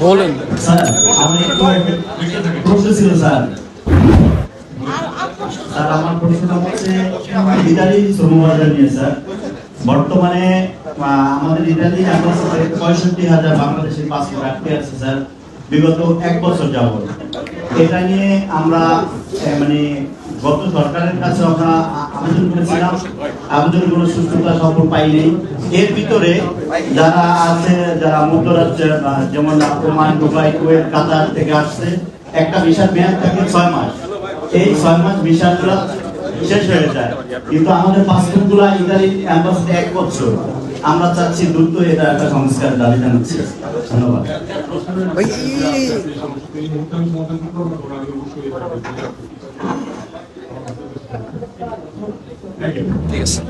বলেন। বর্তমানে আমাদের ইতালি পঁয়ষট্টি হাজার বাংলাদেশের পাসপোর্ট আটকে আছে, স্যার। বিগত এক বছর যাবত এটা নিয়ে আমরা মানে গত সরকারের কাছে আমরা আবেদন করেছিলাম। আবেদনের কোনো সুস্থতা সফল পাইনি। এর ভিতরে যারা আছে, যারা মধ্যরাজ্যে যেমন ওমান, দুবাই, কুয়েত, কাতার থেকে আসছে, একটা ভিসার মেয়াদ থাকে ছয় মাস। এই ছয় মাস ভিসাগুলো শেষ হয়ে যায়। কিন্তু আমাদের পাসপোর্টগুলো ইতালি অ্যাম্বাসিতে এক বছর। আমরা চাচ্ছি দ্রুত এটা একটা সংস্কার দাবি জানাচ্ছি। ধন্যবাদ। ঠিক আছে